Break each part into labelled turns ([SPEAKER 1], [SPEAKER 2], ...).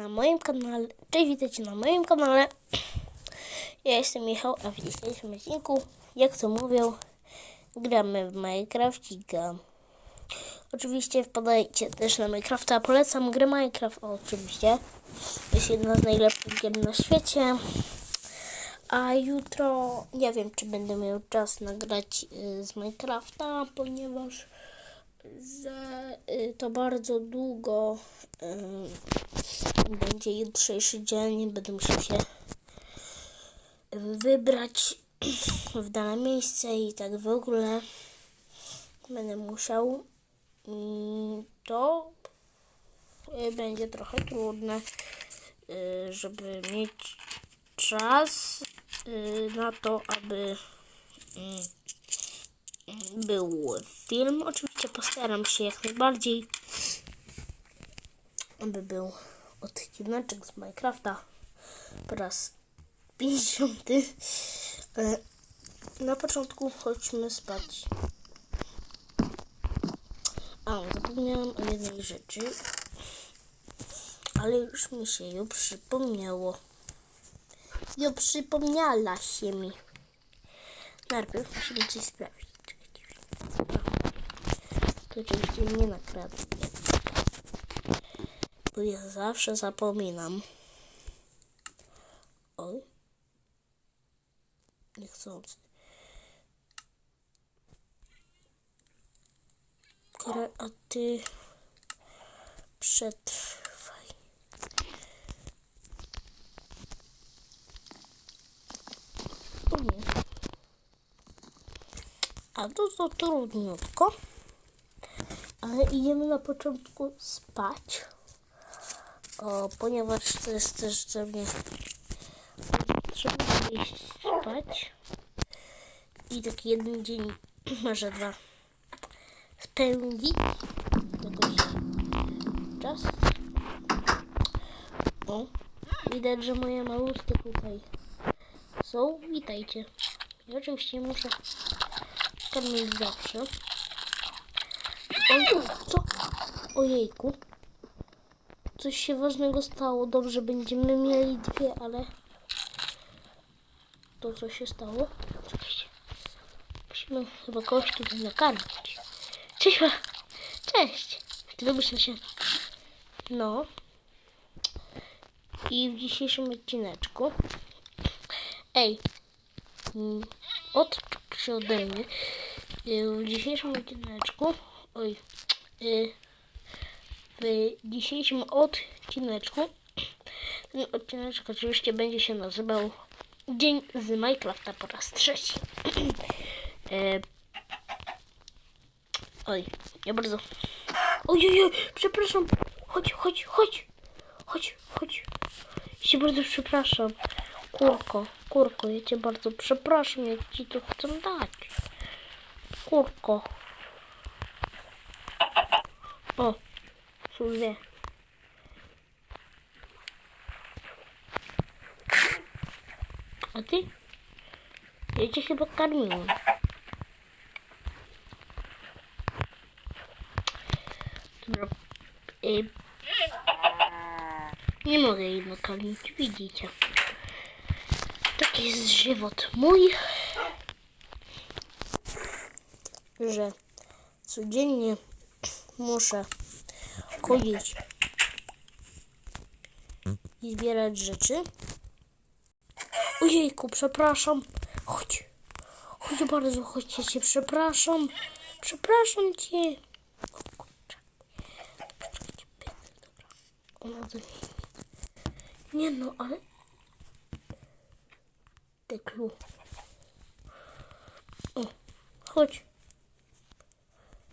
[SPEAKER 1] na moim kanale. Cześć, witajcie na moim kanale. Ja jestem Michał, a w dzisiejszym odcinku, jak to mówią, gramy w Minecraftika. Oczywiście wpadajcie też na Minecrafta. Polecam grę Minecraft, oczywiście. Jest jedna z najlepszych gier na świecie. A jutro nie wiem, czy będę miał czas nagrać y, z Minecrafta, ponieważ że y, to bardzo długo y, będzie jutrzejszy dzień. Będę musiał się wybrać w dane miejsce i tak w ogóle będę musiał. Mm, To będzie trochę trudne, y, żeby mieć czas y, na to, aby mm, był film. Oczywiście postaram się jak najbardziej, aby był odcineczek z Minecrafta po raz 50. Ale na początku chodźmy spać. A, zapomniałam o jednej rzeczy, ale już mi się ją przypomniało. Jo, przypomniała się mi. Najpierw musimy coś sprawdzić. To oczywiście nie nakradnie. Bo ja zawsze zapominam. Oj. Niechcący. Kreaty. Przetrwaj. O nie. A to to trudniutko. Ale idziemy na początku spać. O, ponieważ to jest też dla mnie trzeba iść spać. I taki jeden dzień, może dwa, spędzić jakoś czas. O, widać, że moje malutkie tutaj są. Witajcie. I oczywiście muszę karmić zawsze. Oj, co? Ojejku. Coś się ważnego stało. Dobrze, będziemy mieli dwie, ale... To co się stało? Czekajcie. Musimy chyba kogoś tutaj nakarmić. Cześć. Cześć. Ty lubisz nasiona? No. I w dzisiejszym odcineczku... Ej. mm, Odczep się ode mnie. Y, W dzisiejszym odcineczku... Oj. y, W dzisiejszym odcineczku... Ten odcineczek oczywiście będzie się nazywał Dzień z Minecrafta po raz trzeci. e... Oj, ja bardzo... Ojej, oj, przepraszam. Chodź, chodź, chodź. Chodź, chodź. Ja cię bardzo przepraszam. Kurko, kurko, ja cię bardzo przepraszam, jak ci to chcę dać. Kurko. O, dwie. A ty? Ja chyba. Dobra. Y, nie mogę jej nakarmić, widzicie. Taki jest żywot mój, że codziennie muszę chodzić i zbierać rzeczy. Ojejku, przepraszam. Chodź. Chodź bardzo, chodź, ja cię przepraszam. Przepraszam cię. Ona do. Nie no, ale... Teklu. O. Chodź,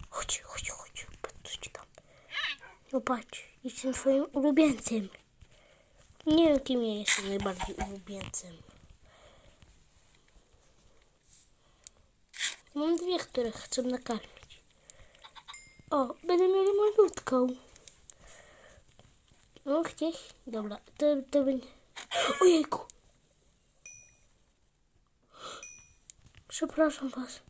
[SPEAKER 1] chodź, chodź. Coś tam. Patrz, jestem twoim ulubieńcem. Nie wiem, kim ja jestem najbardziej ulubieńcem. Mam dwie, które chcę nakarmić. O, będę mieli malutką. No, gdzieś? Dobra, to, to będzie... Ojejku! Przepraszam was.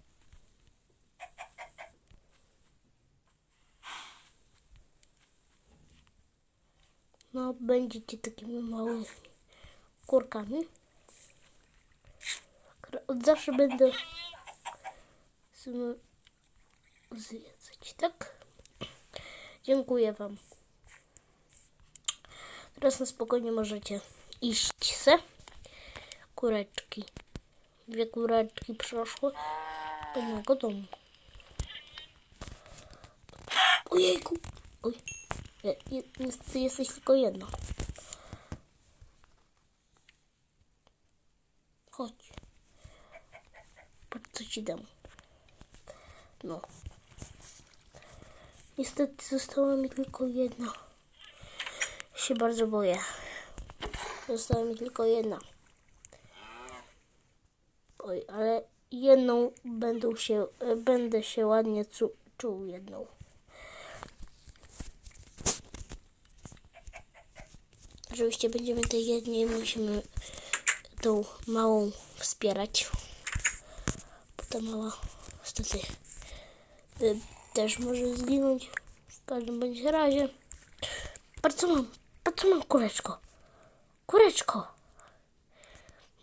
[SPEAKER 1] No będziecie takimi małymi kurkami, od zawsze będę zjedzać, tak? Dziękuję Wam. Teraz na spokojnie możecie iść se. Kureczki. Dwie kureczki przeszły do mojego domu. Ojejku. Oj. Niestety jesteś tylko jedna. Chodź. Patrz co ci dam. No. Niestety została mi tylko jedna. Się bardzo boję. Została mi tylko jedna. Oj, ale jedną będą się, będę się ładnie czuł jedną. Oczywiście będziemy tej jednej, musimy tą małą wspierać. Bo ta mała niestety y, też może zginąć. W każdym bądź razie. Patrz co mam, patrz co mam, kureczko. Kureczko.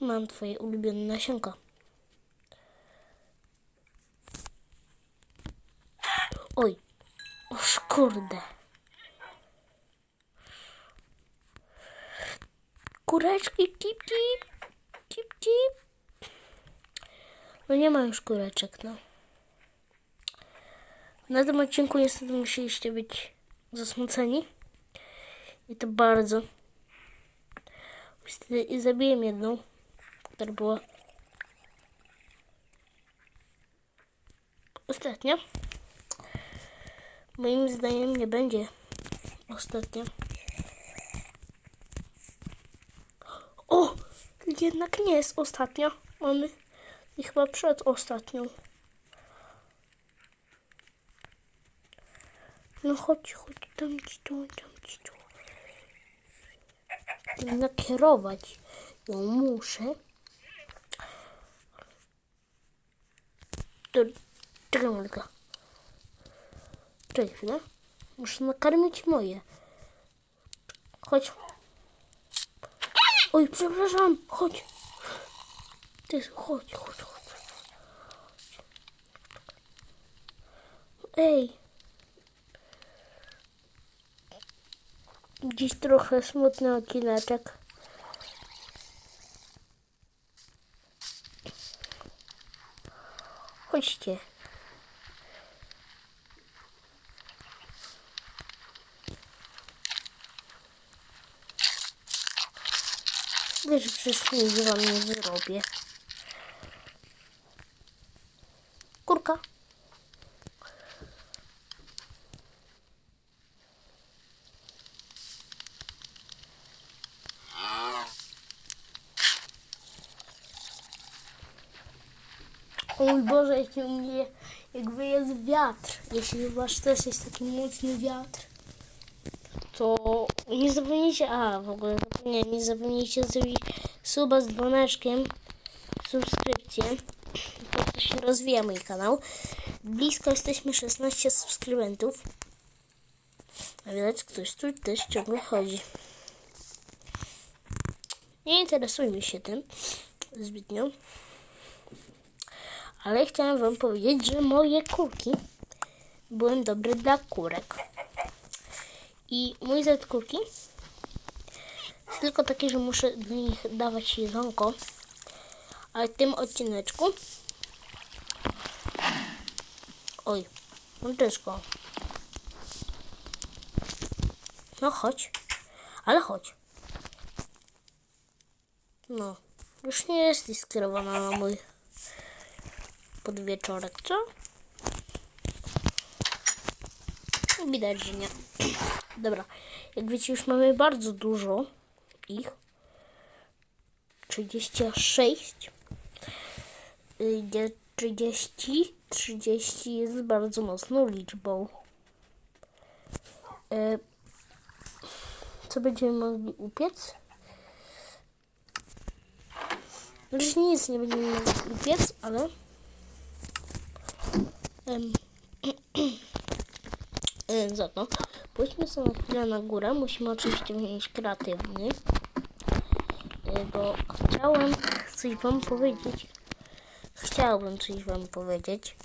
[SPEAKER 1] Mam twoje ulubione nasionka. Oj, oż kurde. Kureczki, tip, tip, tip, tip. No nie ma już kureczek, no. Na tym odcinku niestety musieliście być zasmuceni. I to bardzo. I zabiłem jedną, która była ostatnia. Moim zdaniem nie będzie ostatnia. O! Jednak nie jest ostatnia. Mamy i chyba przed ostatnią. No chodź, chodź, tam ci tu, tam ci tu. Nakierować ją muszę. To, czekaj Molka. Czekaj chwilę. Muszę nakarmić moje. Chodź. Oj, przepraszam, chodź. Ty, chodź, chodź, chodź. Ej. Dziś trochę smutny odcineczek. Chodźcie. Nic wam nie zrobię. Kurka. O mój Boże, jaki u mnie, jakby jest wiatr. Jeśli u was też jest taki mocny wiatr, to nie zapomnijcie, a w ogóle nie zapomnijcie zrobić suba z dzwoneczkiem, subskrypcję. To się rozwija mój kanał. Blisko jesteśmy 16 subskrybentów. A widać, ktoś tu też ciągle chodzi. Nie interesujmy się tym zbytnio. Ale chciałem wam powiedzieć, że moje kurki byłem dobry dla kurek. I mój zet kurki tylko taki, że muszę do nich dawać jedzonko. Ale w tym odcineczku Oj, mączeczko. No chodź. Ale chodź. No. Już nie jesteś skierowana na mój podwieczorek, co? Widać, że nie. Dobra. Jak wiecie, już mamy bardzo dużo ich. 36. Y, nie, 30. 30 jest bardzo mocną liczbą. E, co będziemy mogli upiec? Znaczy nic nie będziemy mogli upiec, ale em, za to Pójdźmy sobie na chwilę na górę. Musimy oczywiście wziąć kreatywny. Y, Bo chciałem coś wam powiedzieć. Chciałbym coś wam powiedzieć.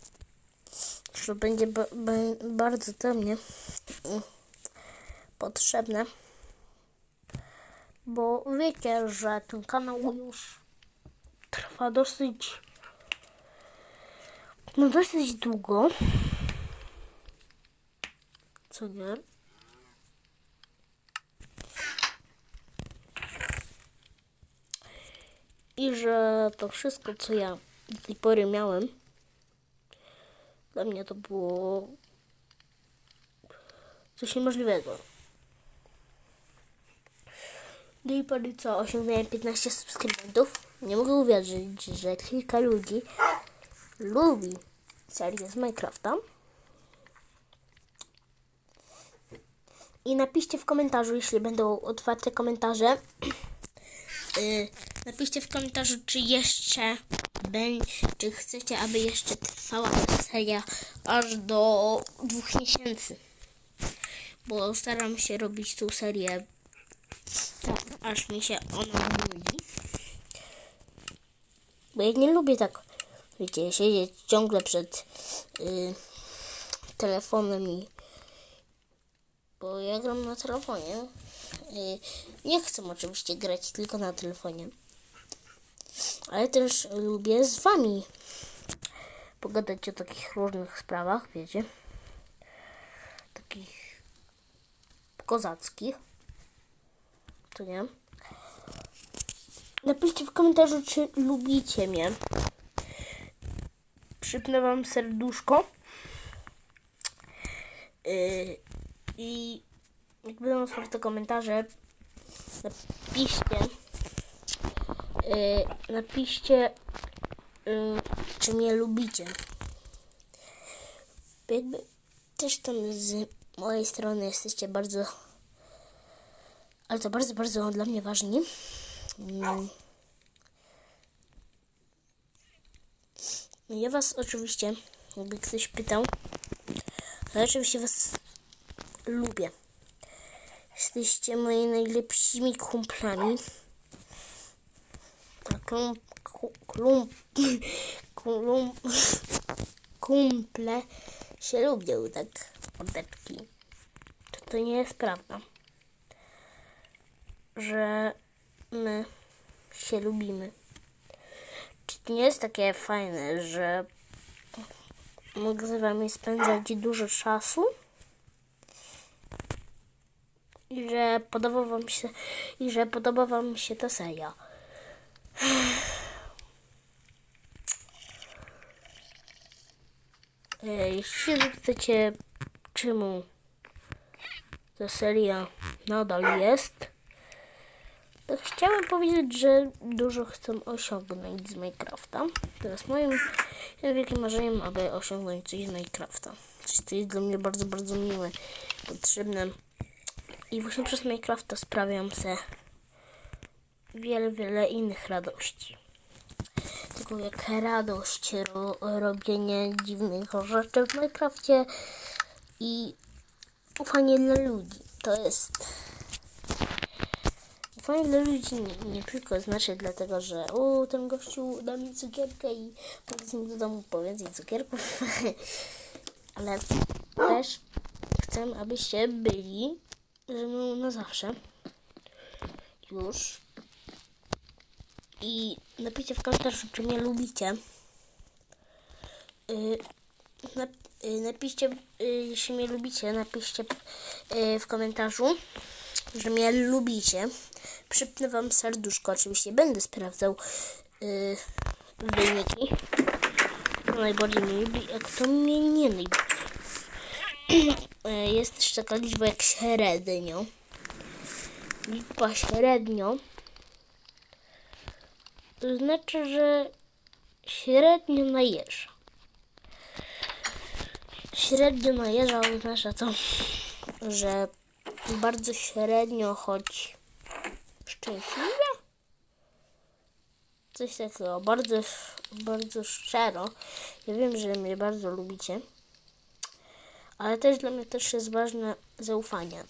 [SPEAKER 1] Że będzie ba ba bardzo dla mnie mm, potrzebne. Bo wiecie, że ten kanał już trwa dosyć no dosyć długo. Co nie? I że to wszystko, co ja do tej pory miałem, dla mnie to było coś niemożliwego. Do tej pory co osiągnąłem 15 subskrybentów. Nie mogę uwierzyć, że kilka ludzi lubi serię z Minecrafta. I napiszcie w komentarzu, jeśli będą otwarte komentarze. Yy, napiszcie w komentarzu, czy jeszcze czy chcecie, aby jeszcze trwała ta seria aż do dwóch miesięcy. Bo staram się robić tą serię tak, aż mi się ona nudzi. Bo ja nie lubię tak, wiecie, siedzieć ciągle przed y, telefonem i bo ja gram na telefonie. Nie chcę oczywiście grać tylko na telefonie. Ale też lubię z wami pogadać o takich różnych sprawach, wiecie. Takich kozackich. To nie? Napiszcie w komentarzu, czy lubicie mnie. Przypnę wam serduszko. Yy, I jak będą otwarte komentarze, napiszcie. Yy, napiszcie, yy, czy mnie lubicie. Jakby też tam z mojej strony jesteście bardzo, ale to bardzo, bardzo dla mnie ważni. No Ja was oczywiście, jakby ktoś pytał, ale oczywiście was lubię. Jesteście moi najlepszymi kumplami. A klum, ku- klum, klum, kumple się lubią, tak, mordeczki. To, to nie jest prawda, że my się lubimy. Czy to nie jest takie fajne, że mogę z wami spędzać dużo czasu? I że podoba wam się, i że podoba wam się ta seria. Jeśli zapytacie, czemu ta seria nadal jest, to chciałem powiedzieć, że dużo chcę osiągnąć z Minecrafta. Teraz moim wielkim marzeniem, aby osiągnąć coś z Minecrafta. Coś, co jest dla mnie bardzo, bardzo miłe, potrzebne. I właśnie przez Minecrafta sprawiam se wiele, wiele innych radości. Tylko jak radość ro, robienie dziwnych rzeczy w Minecrafcie i ufanie dla ludzi. To jest Fajnie dla ludzi nie, nie tylko znaczy dlatego, że o, ten gościu da mi cukierkę i powiedz mi do domu po więcej cukierków, ale też chcę, abyście byli mną na zawsze. Już. I napiszcie w komentarzu, czy mnie lubicie. Yy, nap, yy, napiszcie, jeśli mnie lubicie, napiszcie w komentarzu, że mnie lubicie. Przypnę wam serduszko, oczywiście będę sprawdzał wyniki. Kto najbardziej mnie lubi, a kto mnie nie lubi. Yy, Jest też taka liczba jak średnio. Liczba średnio. To znaczy, że średnio najeżdża. Średnio najeżdża oznacza to, że bardzo średnio, choć szczęśliwie. Coś takiego, bardzo, bardzo szczero. Ja wiem, że mnie bardzo lubicie, ale też dla mnie też jest ważne, zaufania.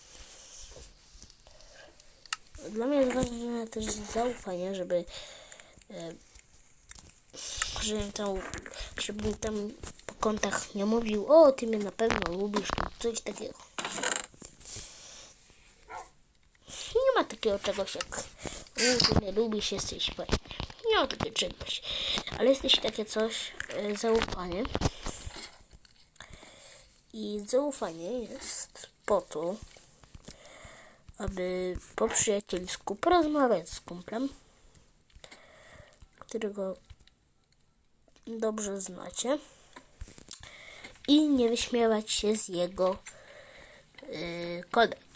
[SPEAKER 1] Dla mnie jest ważne też zaufanie, żeby e, żebym tam, żebym tam po kątach nie mówił, o, ty mnie na pewno lubisz, lub coś takiego. Nie ma takiego czegoś jak, ty mnie lubisz, jesteś fajny. Nie ma takiego czegoś. Ale jest też takie coś, e, zaufanie. I zaufanie jest po to, aby po przyjacielsku porozmawiać z kumplem, którego dobrze znacie i nie wyśmiewać się z jego yy, kolegów.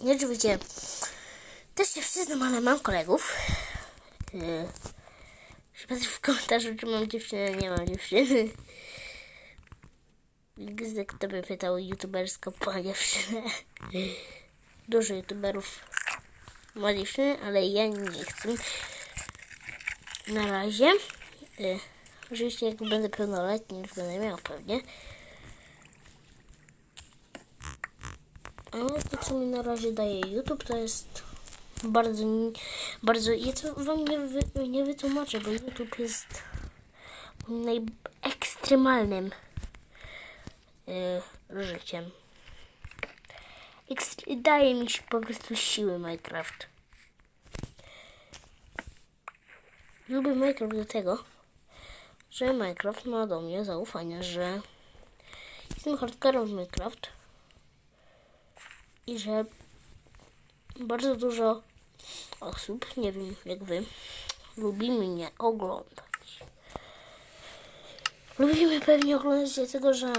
[SPEAKER 1] Nie oczywiście też się przyznam, ale mam kolegów. Yy, w komentarzu, czy mam dziewczynę, nie mam dziewczyny. Gdy kto by pytał youtubersko po dziewczynę. Dużo youtuberów ma ale ja nie chcę. Na razie. Y, oczywiście jak będę pełnoletni, już będę miał pewnie. Ale to co mi na razie daje YouTube to jest bardzo, bardzo, ja to wam nie, wy, nie wytłumaczę, bo YouTube jest najekstremalnym y, życiem. Ekst- daje mi się po prostu siły Minecraft. Lubię Minecraft do tego, że Minecraft ma do mnie zaufanie, że jestem hardcorem w Minecraft i że bardzo dużo osób, nie wiem jak wy, lubi mnie oglądać. Lubimy pewnie oglądać dlatego, że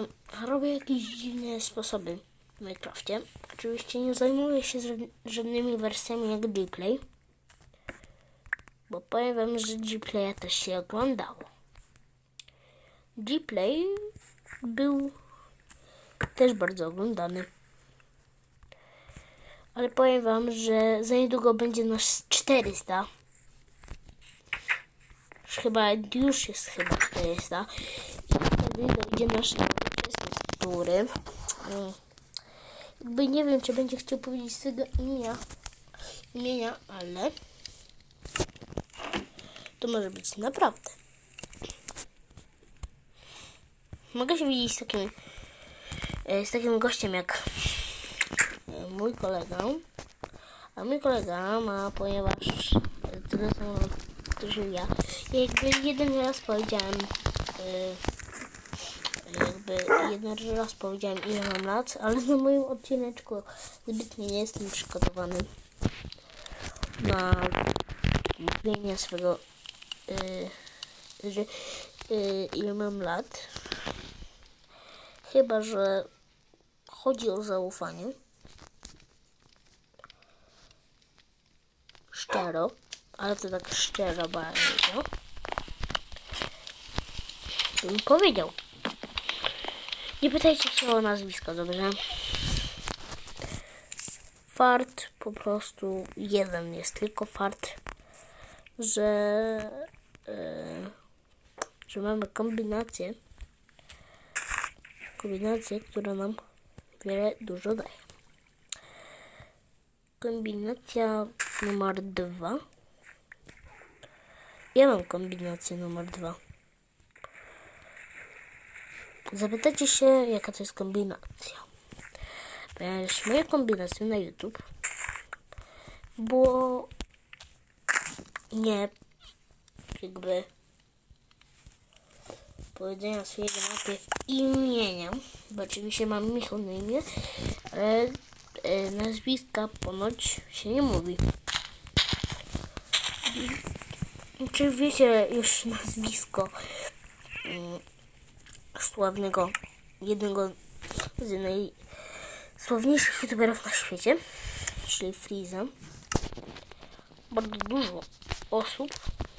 [SPEAKER 1] robię jakieś dziwne sposoby w Minecrafcie. Oczywiście nie zajmuję się żad- żadnymi wersjami jak Gplay, bo powiem wam, że Gplaya też się oglądało. Gplay był też bardzo oglądany. Ale powiem wam, że za niedługo będzie nas 400. Już Chyba już jest chyba 400. Wtedy dojdzie nasz nowoczesny który. Jakby nie wiem, czy będzie chciał powiedzieć swojego imienia, imienia, ale to może być naprawdę. Mogę się widzieć z takim, e, z takim gościem jak e, mój kolega. A mój kolega ma, ponieważ e, tyle samo że ja, ja jakby jeden raz powiedziałem, jakby jeden raz powiedziałem ile mam lat, ale na moim odcineczku zbytnio nie jestem przygotowany na mówienie swego, e, że e, ile mam lat. Chyba, że chodzi o zaufanie. Szczero, ale to tak szczero bardzo. Bym powiedział. Nie pytajcie się o nazwisko, dobrze? Fart po prostu jeden jest, tylko fart, że, e, że mamy kombinację, kombinację, która nam wiele dużo daje. Kombinacja numer dwa. Ja mam kombinację numer dwa. Zapytacie się, jaka to jest kombinacja. Ponieważ moja kombinacja na YouTube było nie jakby powiedzenia swojego najpierw imienia, bo oczywiście mam Michał na imię, ale e, nazwiska ponoć się nie mówi. Czy wiecie już nazwisko sławnego, jednego z najsławniejszych youtuberów na świecie, czyli Freeza. Bardzo dużo osób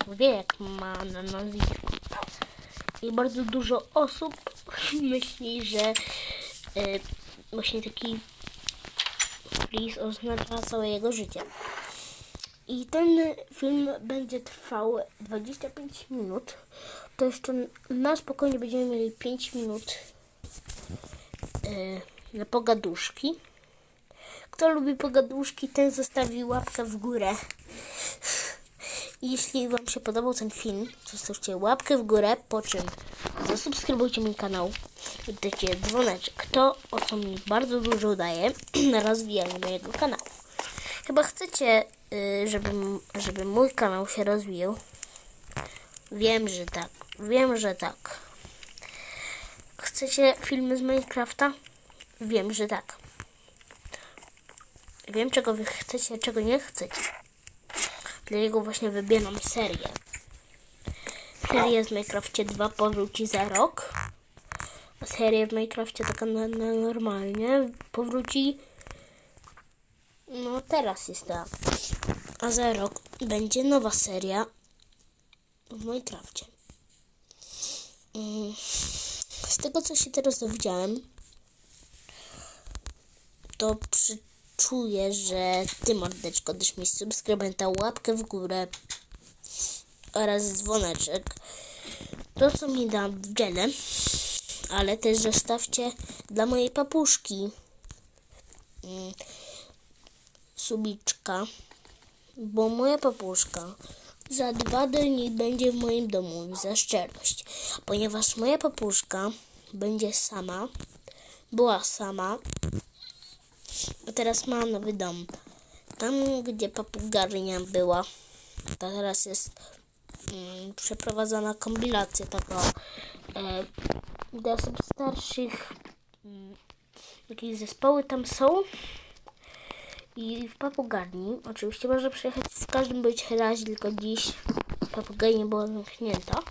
[SPEAKER 1] wie jak ma na nazwisku. I bardzo dużo osób myśli, że e, właśnie taki Freeze oznacza całe jego życie. I ten film będzie trwał 25 minut. To jeszcze na spokojnie będziemy mieli 5 minut y, na pogaduszki. Kto lubi pogaduszki, ten zostawi łapkę w górę. Jeśli Wam się podobał ten film, zostawcie łapkę w górę, po czym zasubskrybujcie mój kanał dajcie dzwoneczek. To, o co mi bardzo dużo daje rozwijanie mojego kanału. Chyba chcecie, y, żeby, żeby mój kanał się rozwijał. Wiem, że tak. Wiem, że tak. Chcecie filmy z Minecrafta? Wiem, że tak. Wiem, czego wy chcecie, czego nie chcecie. Dlatego właśnie wybieram serię. Seria z Minecrafcie 2 powróci za rok. A seria w Minecrafcie taka normalnie powróci. No teraz jest ta. A za rok będzie nowa seria w Minecrafcie. Mm, Z tego co się teraz dowiedziałem, to przyczuję, że ty mordeczko dasz mi subskrybenta łapkę w górę oraz dzwoneczek. To co mi da w ale też zostawcie dla mojej papuszki mm, subiczka, bo moja papuszka za dwa dni będzie w moim domu za szczerość, ponieważ moja papuszka będzie sama, była sama, a teraz ma nowy dom. Tam, gdzie papugarnia była, teraz jest mm, przeprowadzona kompilacja taka e, dla osób starszych. Mm, jakieś zespoły tam są. I w papugarni, oczywiście można przyjechać w każdym bądź razie, tylko dziś papugarnia była zamknięta.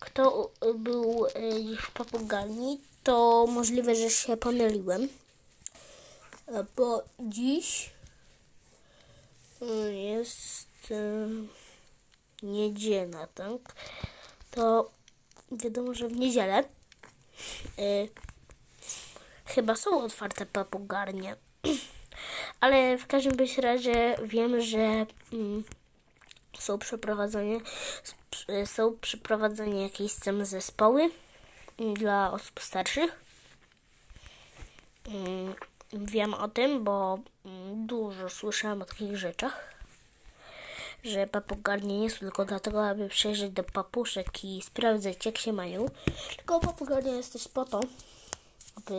[SPEAKER 1] Kto był dziś w papugarni, to możliwe, że się pomyliłem. E, Bo dziś y, jest niedziela, tak? To wiadomo, że w niedzielę chyba są otwarte papugarnie. Ale w każdym bądź razie wiem, że mm, są przeprowadzone są przeprowadzone jakieś tam zespoły mm, dla osób starszych. Mm, Wiem o tym, bo mm, dużo słyszałam o takich rzeczach, że papugarnie nie są tylko dlatego, aby przyjeżdżać do papuszek i sprawdzać, jak się mają, tylko papugarnia jest też po to, aby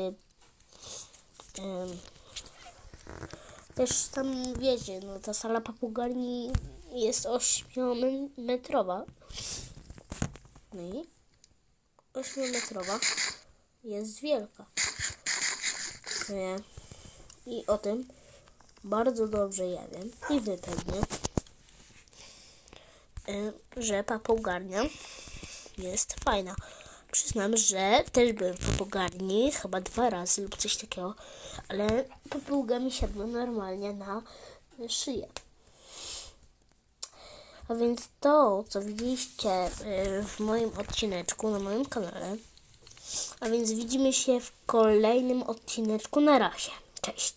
[SPEAKER 1] em, też tam wiecie, no ta sala papugarni jest 8-metrowa. No i 8-metrowa jest wielka. Nie. I o tym bardzo dobrze ja wiem i wy pewnie, y, że papugarnia jest fajna. Przyznam, że też byłem w papugarni chyba dwa razy lub coś takiego, ale papuga mi siadła normalnie na szyję. A więc to, co widzieliście y, w moim odcineczku na moim kanale, a więc widzimy się w kolejnym odcineczku. Na razie. Cześć.